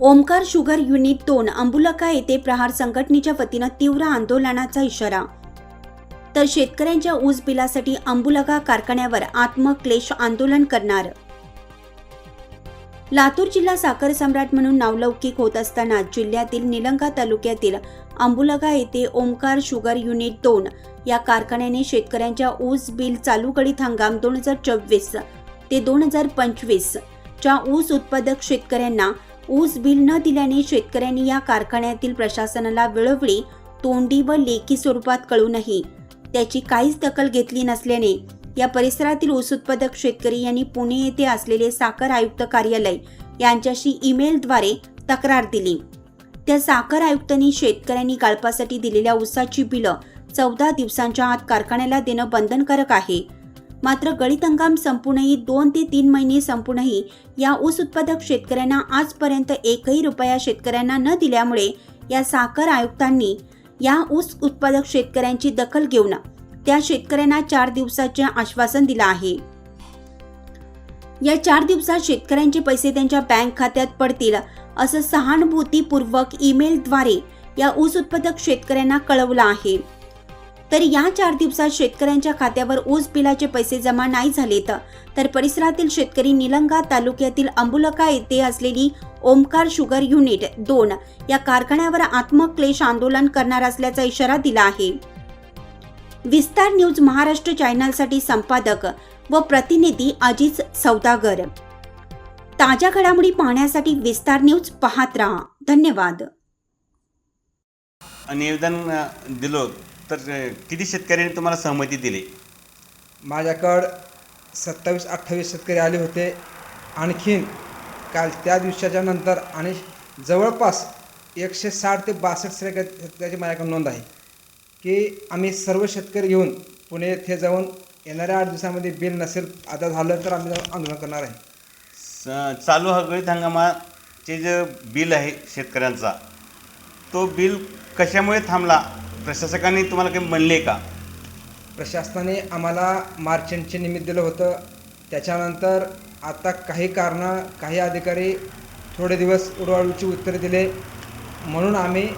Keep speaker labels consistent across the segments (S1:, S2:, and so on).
S1: Omkar sugar unit दोन अंबुलका येथे प्रहार संघटनेच्या वतीनं तीव्र आंदोलनाचा इशारा. तर शेतकऱ्यांच्या ऊस बिलासाठी अंबुलगा कारखान्यावर आत्मक्लेश आंदोलन करणार. लातूर जिल्हा साखर सम्राट म्हणून नावलौकिक होत असताना जिल्ह्यातील निलंगा तालुक्यातील अंबुलगा येथे ओमकार शुगर युनिट दोन या कारखान्याने शेतकऱ्यांच्या ऊस बिल चालू गडीत हंगाम दोन हजार चोवीस ते दोन हजार पंचवीस च्या ऊस उत्पादक शेतकऱ्यांना ऊस बिल न दिल्याने शेतकऱ्यांनी या कारखान्यातील प्रशासनाला वेळोवेळी तोंडी व लेखी स्वरूपात कळूनही त्याची काहीच दखल घेतली नसल्याने या परिसरातील ऊस उत्पादक शेतकरी यांनी पुणे येथे असलेले साखर आयुक्त कार्यालय यांच्याशी ईमेलद्वारे तक्रार दिली. त्या साखर आयुक्तांनी शेतकऱ्यांनी गाळपासाठी दिलेल्या ऊसाची बिलं चौदा दिवसांच्या आत कारखान्याला देणं बंधनकारक आहे. मात्र गळीत हंगाम संपूनही दोन ते तीन महिने संपूनही या ऊस उत्पादक शेतकऱ्यांना आजपर्यंत एकही रुपया शेतकऱ्यांना न दिल्यामुळे या साखर आयुक्तांनी या ऊस उत्पादक शेतकऱ्यांची दखल घेऊन त्या शेतकऱ्यांना चार दिवसाचे आश्वासन दिलं आहे. या चार दिवसात शेतकऱ्यांचे पैसे त्यांच्या बँक खात्यात पडतील असं सहानुभूतीपूर्वक ईमेलद्वारे या ऊस उत्पादक शेतकऱ्यांना कळवलं आहे. तर या चार दिवसात शेतकऱ्यांच्या खात्यावर ऊस बिलाचे पैसे जमा नाही झालेत तर परिसरातील शेतकरी निलंगा तालुक्यातील अंबुलका येथे असलेली ओमकार शुगर युनिट दोन या कारखान्यावर आत्मक्लेश आंदोलन करणार असल्याचा इशारा दिला आहे. विस्तार न्यूज महाराष्ट्र चॅनलसाठी संपादक व प्रतिनिधी अजित सौदागर. ताज्या घडामोडी पाहण्यासाठी विस्तार न्यूज पाहत राहा. धन्यवाद.
S2: निवेदन दिलो. तर अ, किती शेतकऱ्यांनी तुम्हाला सहमती दिली?
S3: माझ्याकडं सत्तावीस अठ्ठावीस शेतकरी आले होते. आणखीन काल त्या दिवसाच्या नंतर आणि जवळपास एकशे साठ ते बासष्ट शेतकरी शेतकऱ्याची माझ्याकडे नोंद आहे की आम्ही सर्व शेतकरी घेऊन पुणे येथे जाऊन येणाऱ्या आठ दिवसामध्ये बिल नसेल आता झालं तर आम्ही जाऊन आंदोलन करणार आहे.
S2: स- चालू हगळीत हंगामाचे जे बिल आहे शेतकऱ्यांचा तो बिल कशामुळे थांबला? प्रशासकांनी तुम्हाला काही म्हणले का?
S3: प्रशासनाने आम्हाला मार्चंटचे निमित्त दिलं होतं. त्याच्यानंतर आता काही कारणं काही अधिकारी थोडे दिवस उडवाळूची उत्तरे दिले. म्हणून आम्ही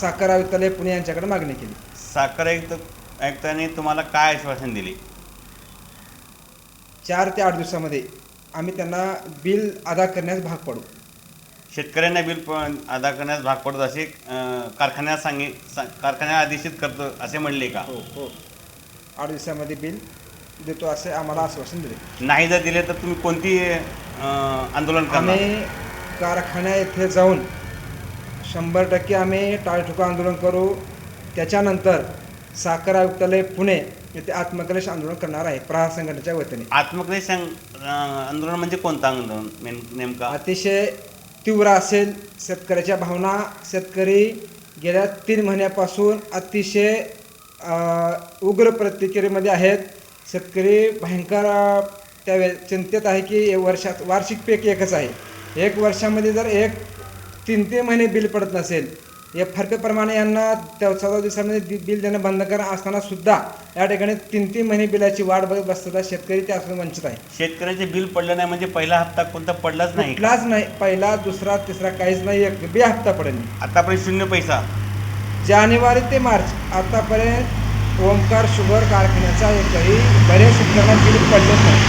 S3: साखर आयुक्तालय पुणे यांच्याकडे मागणी केली.
S2: साखर आयुक्त आयुक्तांनी तुम्हाला काय आश्वासन दिले?
S3: चार ते आठ दिवसामध्ये आम्ही त्यांना बिल अदा करण्यास भाग पडू.
S2: शेतकऱ्यांना बिल प अदा करण्यास भाग पडत असे कारखान्यात सांगे सा कारखान्यात आदेशित करतो असे म्हणले का?
S3: हो हो. आठ दिवसामध्ये बिल देतो असे आम्हाला आश्वासन दिले.
S2: नाही जर दिले तर तुम्ही कोणती अ, आंदोलन करणार?
S3: आम्ही कारखान्या येथे जाऊन शंभर टक्के आम्ही टाळठोका आंदोलन करू. त्याच्यानंतर साखर आयुक्तालय पुणे येथे आत्मकलेश आंदोलन करणार आहे प्रहार संघटनेच्या वतीने.
S2: अ, आंदोलन म्हणजे कोणतं आंदोलन? नेम नेमका?
S3: अतिशय तीव्र असेल शेतकऱ्याच्या भावना शेतकरी गेल्या तीन महिन्यापासून अतिशय उग्र प्रतिक्रियेमध्ये आहेत. शेतकरी भयंकर त्या वे- चिंतेत आहे की वर्षात वार्षिक पीक एकच आहे. एक वर्षामध्ये जर एक तीन ते महिने बिल पडत नसेल या फरपेप्रमाणे यांना त्या चौदा दिवसामध्ये बिल देणं बंद करा असताना सुद्धा या ठिकाणी तीन तीन महिने बिलाची वाट बघत बसतात शेतकरी त्यापासून वंचित आहे.
S2: शेतकऱ्याचे बिल पडलं नाही म्हणजे पहिला हप्ता कोणता पडलाच नाही
S3: कुठलाच नाही. पहिला दुसरा तिसरा काहीच नाही. एक बे हप्ता पडेल.
S2: आतापर्यंत शून्य पैसा.
S3: जानेवारी ते मार्च आतापर्यंत ओमकार शुगर कारखान्याचा एकही बरेच शेतकऱ्यांना बिल पडलेच नाही.